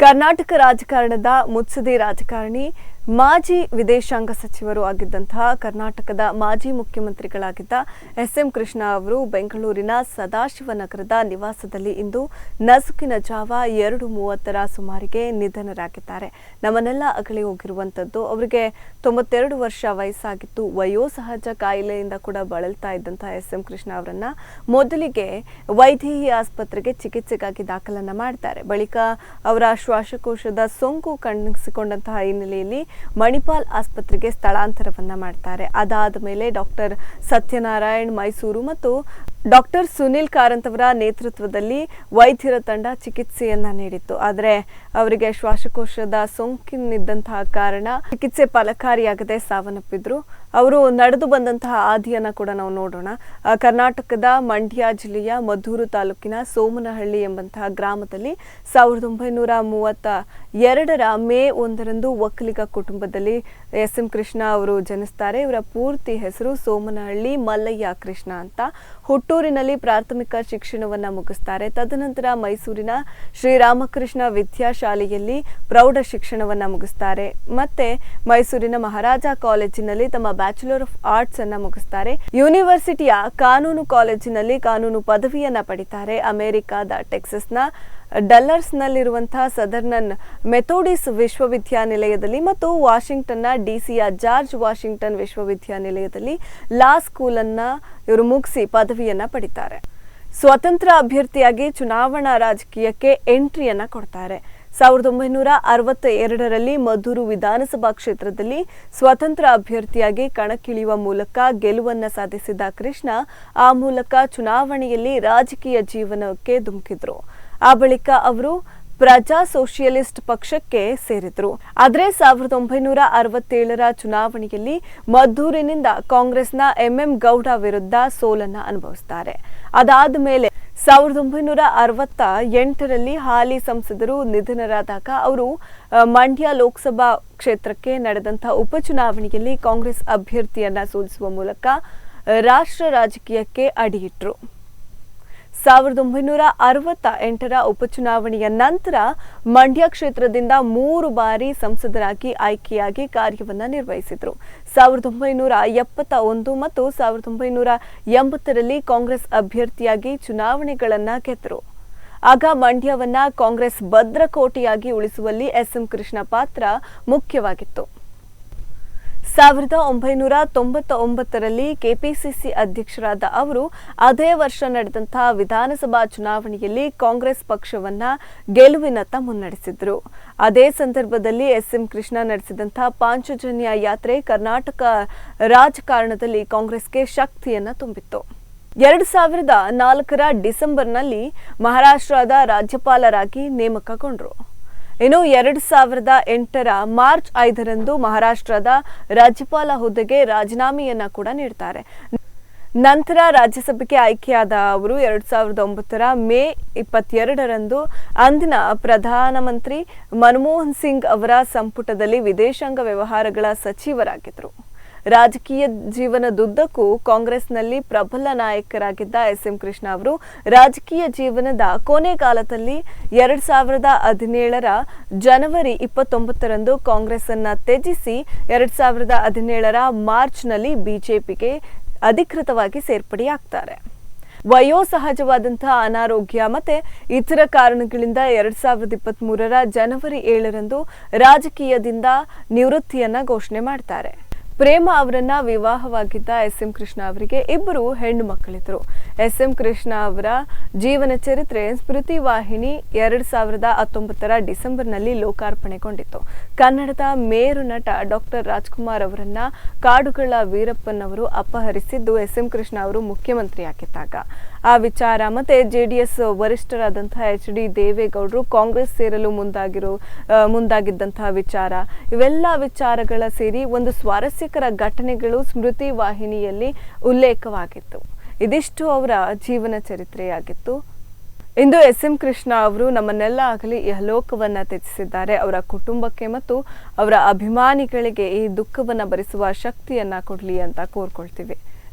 ಕರ್ನಾಟಕ ರಾಜಕಾರಣದ ಮುತ್ಸದಿ ರಾಜಕಾರಣಿ ಮಾಜಿ ವಿದೇಶಾಂಗ ಸಚಿವರು ಆಗಿದ್ದಂತಹ ಕರ್ನಾಟಕದ ಮಾಜಿ ಮುಖ್ಯಮಂತ್ರಿಗಳಾಗಿದ್ದ ಎಸ್ ಎಂ ಕೃಷ್ಣ ಅವರು ಬೆಂಗಳೂರಿನ ಸದಾಶಿವನಗರದ ನಿವಾಸದಲ್ಲಿ ಇಂದು ನಸುಕಿನ ಜಾವ ಎರಡು ಮೂವತ್ತರ ಸುಮಾರಿಗೆ ನಿಧನರಾಗಿದ್ದಾರೆ. ನಮ್ಮನ್ನೆಲ್ಲ ಅಗಲಿ ಹೋಗಿರುವಂಥದ್ದು ಅವರಿಗೆ ತೊಂಬತ್ತೆರಡು ವರ್ಷ ವಯಸ್ಸಾಗಿತ್ತು. ವಯೋಸಹಜ ಕಾಯಿಲೆಯಿಂದ ಕೂಡ ಬಳಲ್ತಾ ಇದ್ದಂತಹ ಎಸ್ ಎಂ ಕೃಷ್ಣ ಅವರನ್ನ ಮೊದಲಿಗೆ ವೈದೇಹಿ ಆಸ್ಪತ್ರೆಗೆ ಚಿಕಿತ್ಸೆಗಾಗಿ ದಾಖಲನ್ನ ಮಾಡ್ತಾರೆ. ಬಳಿಕ ಅವರ ಶ್ವಾಸಕೋಶದ ಸೋಂಕು ಕಾಣಿಸಿಕೊಂಡಂತಹ ಹಿನ್ನೆಲೆಯಲ್ಲಿ ಮಣಿಪಾಲ್ ಆಸ್ಪತ್ರೆಗೆ ಸ್ಥಳಾಂತರವನ್ನು ಮಾಡ್ತಾರೆ. ಅದಾದ ಮೇಲೆ ಡಾಕ್ಟರ್ ಸತ್ಯನಾರಾಯಣ್ ಮೈಸೂರು ಮತ್ತು ಡಾಕ್ಟರ್ ಸುನಿಲ್ ಕಾರಂತ್ ಅವರ ನೇತೃತ್ವದಲ್ಲಿ ವೈದ್ಯರ ತಂಡ ಚಿಕಿತ್ಸೆಯನ್ನ ನೀಡಿತ್ತು. ಆದರೆ ಅವರಿಗೆ ಶ್ವಾಸಕೋಶದ ಸೋಂಕಿನಿದ್ದಂತಹ ಕಾರಣ ಚಿಕಿತ್ಸೆ ಫಲಕಾರಿಯಾಗದೆ ಸಾವನ್ನಪ್ಪಿದ್ರು. ಅವರು ನಡೆದು ಬಂದಂತಹ ಆದಿಯನ್ನ ಕೂಡ ನಾವು ನೋಡೋಣ. ಕರ್ನಾಟಕದ ಮಂಡ್ಯ ಜಿಲ್ಲೆಯ ಮದ್ದೂರು ತಾಲೂಕಿನ ಸೋಮನಹಳ್ಳಿ ಎಂಬಂತಹ ಗ್ರಾಮದಲ್ಲಿ ಸಾವಿರದ ಒಂಬೈನೂರ ಮೂವತ್ತ ಎರಡರ ಮೇ ಒಂದರಂದು ಒಕ್ಕಲಿಗ ಕುಟುಂಬದಲ್ಲಿ ಎಸ್ ಎಂ ಕೃಷ್ಣ ಅವರು ಜನಿಸ್ತಾರೆ. ಇವರ ಪೂರ್ತಿ ಹೆಸರು ಸೋಮನಹಳ್ಳಿ ಮಲ್ಲಯ್ಯ ಕೃಷ್ಣ ಅಂತ. ಹುಟ್ಟೂರಿನಲ್ಲಿ ಪ್ರಾಥಮಿಕ ಶಿಕ್ಷಣವನ್ನು ಮುಗಿಸ್ತಾರೆ. ತದನಂತರ ಮೈಸೂರಿನ ಶ್ರೀರಾಮಕೃಷ್ಣ ವಿದ್ಯಾಶಾಲೆಯಲ್ಲಿ ಪ್ರೌಢ ಶಿಕ್ಷಣವನ್ನು ಮುಗಿಸ್ತಾರೆ. ಮತ್ತೆ ಮೈಸೂರಿನ ಮಹಾರಾಜ ಕಾಲೇಜಿನಲ್ಲಿ ತಮ್ಮ ಬ್ಯಾಚುಲರ್ ಆಫ್ ಆರ್ಟ್ಸ್ ಅನ್ನ ಮುಗಿಸ್ತಾರೆ. ಯೂನಿವರ್ಸಿಟಿಯ ಕಾನೂನು ಕಾಲೇಜಿನಲ್ಲಿ ಕಾನೂನು ಪದವಿಯನ್ನ ಪಡಿತಾರೆ. ಅಮೆರಿಕಾದ ಟೆಕ್ಸಸ್ನ ಡಲ್ಲರ್ಸ್ನಲ್ಲಿರುವಂತಹ ಸದರ್ನನ್ ಮೆಥೋಡಿಸ್ ವಿಶ್ವವಿದ್ಯಾನಿಲಯದಲ್ಲಿ ಮತ್ತು ವಾಷಿಂಗ್ಟನ್ನ ಡಿಸಿಯ ಜಾರ್ಜ್ ವಾಷಿಂಗ್ಟನ್ ವಿಶ್ವವಿದ್ಯಾನಿಲಯದಲ್ಲಿ ಲಾ ಸ್ಕೂಲನ್ನ ಇವರು ಮುಗಿಸಿ ಪದವಿಯನ್ನ ಪಡಿತಾರೆ. ಸ್ವತಂತ್ರ ಅಭ್ಯರ್ಥಿಯಾಗಿ ಚುನಾವಣಾ ರಾಜಕೀಯಕ್ಕೆ ಎಂಟ್ರಿಯನ್ನ ಕೊಡ್ತಾರೆ. ಸಾವಿರದ ಒಂಬೈನೂರ ಅರವತ್ತ ಎರಡರಲ್ಲಿ ಮಧುರು ವಿಧಾನಸಭಾ ಕ್ಷೇತ್ರದಲ್ಲಿ ಸ್ವತಂತ್ರ ಅಭ್ಯರ್ಥಿಯಾಗಿ ಕಣಕ್ಕಿಳಿಯುವ ಮೂಲಕ ಗೆಲುವನ್ನ ಸಾಧಿಸಿದ ಕೃಷ್ಣ, ಆ ಮೂಲಕ ಚುನಾವಣೆಯಲ್ಲಿ ರಾಜಕೀಯ ಜೀವನಕ್ಕೆ ಧುಮುಕಿದ್ರು. ಆ ಬಳಿಕ ಅವರು ಪ್ರಜಾ ಸೋಷಿಯಲಿಸ್ಟ್ ಪಕ್ಷಕ್ಕೆ ಸೇರಿದ್ರು. ಆದರೆ ಸಾವಿರದ ಒಂಬೈನೂರ ಅರವತ್ತೇಳರ ಚುನಾವಣೆಯಲ್ಲಿ ಮದ್ದೂರಿನಿಂದ ಕಾಂಗ್ರೆಸ್ನ ಎಂಎಂ ಗೌಡ ವಿರುದ್ಧ ಸೋಲನ್ನ ಅನುಭವಿಸ್ತಾರೆ. ಅದಾದ ಮೇಲೆ ಸಾವಿರದ ಒಂಬೈನೂರ ಅರವತ್ತ ಎಂಟರಲ್ಲಿ ಹಾಲಿ ಸಂಸದರು ನಿಧನರಾದಾಗ ಅವರು ಮಂಡ್ಯ ಲೋಕಸಭಾ ಕ್ಷೇತ್ರಕ್ಕೆ ನಡೆದಂತಹ ಉಪಚುನಾವಣೆಯಲ್ಲಿ ಕಾಂಗ್ರೆಸ್ ಅಭ್ಯರ್ಥಿಯನ್ನ ಸೋಲಿಸುವ ಮೂಲಕ ರಾಷ್ಟ್ರ ರಾಜಕೀಯಕ್ಕೆ ಅಡಿಯಿಟ್ರು. ಸಾವಿರದ ಒಂಬೈನೂರ ಅರವತ್ತ ಎಂಟರ ಉಪಚುನಾವಣೆಯ ನಂತರ ಮಂಡ್ಯ ಕ್ಷೇತ್ರದಿಂದ ಮೂರು ಬಾರಿ ಸಂಸದರಾಗಿ ಆಯ್ಕೆಯಾಗಿ ಕಾರ್ಯವನ್ನು ನಿರ್ವಹಿಸಿದರು. ಸಾವಿರದ ಒಂಬೈನೂರ ಎಪ್ಪತ್ತ ಒಂದು ಮತ್ತು ಸಾವಿರದ ಒಂಬೈನೂರ ಎಂಬತ್ತರಲ್ಲಿ ಕಾಂಗ್ರೆಸ್ ಅಭ್ಯರ್ಥಿಯಾಗಿ ಚುನಾವಣೆಗಳನ್ನು ಗೆದ್ದರು ಆಗ ಮಂಡ್ಯವನ್ನ ಕಾಂಗ್ರೆಸ್ ಭದ್ರಕೋಟೆಯಾಗಿ ಉಳಿಸುವಲ್ಲಿ ಎಸ್ ಎಂ ಕೃಷ್ಣ ಪಾತ್ರ ಮುಖ್ಯವಾಗಿತ್ತು. ಸಾವಿರದ ಒಂಬೈನೂರ ತೊಂಬತ್ತ ಒಂಬತ್ತರಲ್ಲಿ ಕೆಪಿಸಿಸಿ ಅಧ್ಯಕ್ಷರಾದ ಅವರು, ಅದೇ ವರ್ಷ ನಡೆದಂತಹ ವಿಧಾನಸಭಾ ಚುನಾವಣೆಯಲ್ಲಿ ಕಾಂಗ್ರೆಸ್ ಪಕ್ಷವನ್ನ ಗೆಲುವಿನತ್ತ ಮುನ್ನಡೆಸಿದ್ರು. ಅದೇ ಸಂದರ್ಭದಲ್ಲಿ ಎಸ್ ಎಂ ಕೃಷ್ಣ ನಡೆಸಿದಂತಹ ಪಾಂಚಜನ್ಯ ಯಾತ್ರೆ ಕರ್ನಾಟಕ ರಾಜಕಾರಣದಲ್ಲಿ ಕಾಂಗ್ರೆಸ್ಗೆ ಶಕ್ತಿಯನ್ನ ತುಂಬಿತ್ತು. ಎರಡು ಸಾವಿರದ ನಾಲ್ಕರ ಡಿಸೆಂಬರ್ನಲ್ಲಿ ಮಹಾರಾಷ್ಟ್ರದ ರಾಜ್ಯಪಾಲರಾಗಿ ನೇಮಕಗೊಂಡ್ರು. ಇನ್ನು ಎರಡು ಸಾವಿರದ ಎಂಟರ ಮಾರ್ಚ್ ಐದರಂದು ಮಹಾರಾಷ್ಟ್ರದ ರಾಜ್ಯಪಾಲ ಹುದ್ದೆಗೆ ರಾಜೀನಾಮೆಯನ್ನ ಕೂಡ ನೀಡ್ತಾರೆ. ನಂತರ ರಾಜ್ಯಸಭೆಗೆ ಆಯ್ಕೆಯಾದ ಅವರು ಎರಡು ಸಾವಿರದ ಒಂಬತ್ತರ ಮೇ ಇಪ್ಪತ್ತೆರಡರಂದು ಅಂದಿನ ಪ್ರಧಾನಮಂತ್ರಿ ಮನಮೋಹನ್ ಸಿಂಗ್ ಅವರ ಸಂಪುಟದಲ್ಲಿ ವಿದೇಶಾಂಗ ವ್ಯವಹಾರಗಳ ಸಚಿವರಾಗಿದ್ದರು. ರಾಜಕೀಯ ಜೀವನದುದ್ದಕ್ಕೂ ಕಾಂಗ್ರೆಸ್ನಲ್ಲಿ ಪ್ರಬಲ ನಾಯಕರಾಗಿದ್ದ ಎಸ್ ಎಂ ಕೃಷ್ಣ ಅವರು ರಾಜಕೀಯ ಜೀವನದ ಕೊನೆ ಕಾಲದಲ್ಲಿ ಎರಡ್ ಸಾವಿರದ ಹದಿನೇಳರ ಜನವರಿ ಇಪ್ಪತ್ತೊಂಬತ್ತರಂದು ಕಾಂಗ್ರೆಸ್ ಅನ್ನ ತ್ಯಜಿಸಿ ಎರಡ್ ಸಾವಿರದ ಹದಿನೇಳರ ಮಾರ್ಚ್ನಲ್ಲಿ ಬಿಜೆಪಿಗೆ ಅಧಿಕೃತವಾಗಿ ಸೇರ್ಪಡೆಯಾಗ್ತಾರೆ. ವಯೋಸಹಜವಾದಂತಹ ಅನಾರೋಗ್ಯ ಮತ್ತೆ ಇತರ ಕಾರಣಗಳಿಂದ ಎರಡ್ ಸಾವಿರದ ಇಪ್ಪತ್ತ್ ಮೂರರ ಜನವರಿ ಏಳರಂದು ರಾಜಕೀಯದಿಂದ ನಿವೃತ್ತಿಯನ್ನ ಘೋಷಣೆ ಮಾಡ್ತಾರೆ. ಪ್ರೇಮ ಅವರನ್ನ ವಿವಾಹವಾಗಿದ್ದ ಎಸ್ ಎಂ ಕೃಷ್ಣ ಅವರಿಗೆ ಇಬ್ಬರು ಹೆಣ್ಣು ಮಕ್ಕಳಿದ್ರು ಎಸ್ ಎಂ ಕೃಷ್ಣ ಅವರ ಜೀವನ ಚರಿತ್ರೆ ಸ್ಮೃತಿ ವಾಹಿನಿ ಎರಡ್ ಸಾವಿರದ ಹತ್ತೊಂಬತ್ತರ ಡಿಸೆಂಬರ್ನಲ್ಲಿ ಲೋಕಾರ್ಪಣೆಗೊಂಡಿತ್ತು. ಕನ್ನಡದ ಮೇರು ನಟ ಡಾಕ್ಟರ್ ರಾಜ್ಕುಮಾರ್ ಅವರನ್ನ ಕಾಡುಗಳ ವೀರಪ್ಪನವರು ಅಪಹರಿಸಿದ್ದು ಎಸ್ ಎಂ ಕೃಷ್ಣ ಅವರು ಮುಖ್ಯಮಂತ್ರಿಯಾಗಿದ್ದಾಗ. ಆ ವಿಚಾರ. ಮತ್ತೆ ಎಸ್ ವರಿಷ್ಠರಾದಂತಹ ಎಚ್ ಡಿ ದೇವೇಗೌಡರು ಕಾಂಗ್ರೆಸ್ ಸೇರಲು ಮುಂದಾಗಿರೋ ಮುಂದಾಗಿದ್ದಂತಹ ವಿಚಾರ. ಇವೆಲ್ಲ ವಿಚಾರಗಳ ಸೇರಿ ಒಂದು ಸ್ವಾರಸ್ಯಕರ ಘಟನೆಗಳು ಸ್ಮೃತಿ ವಾಹಿನಿಯಲ್ಲಿ ಉಲ್ಲೇಖವಾಗಿತ್ತು. ಇದಿಷ್ಟು ಅವರ ಜೀವನ ಚರಿತ್ರೆಯಾಗಿತ್ತು. ಇಂದು ಎಸ್ ಎಂ ಕೃಷ್ಣ ಅವರು ನಮ್ಮನ್ನೆಲ್ಲ ಆಗಲಿ ಇಹಲೋಕವನ್ನ ತ್ಯಜಿಸಿದ್ದಾರೆ. ಅವರ ಕುಟುಂಬಕ್ಕೆ ಮತ್ತು ಅವರ ಅಭಿಮಾನಿಗಳಿಗೆ ಈ ದುಃಖವನ್ನು ಭರಿಸುವ ಶಕ್ತಿಯನ್ನ ಕೊಡಲಿ ಅಂತ ಕೋರ್ಕೊಳ್ತೀವಿ.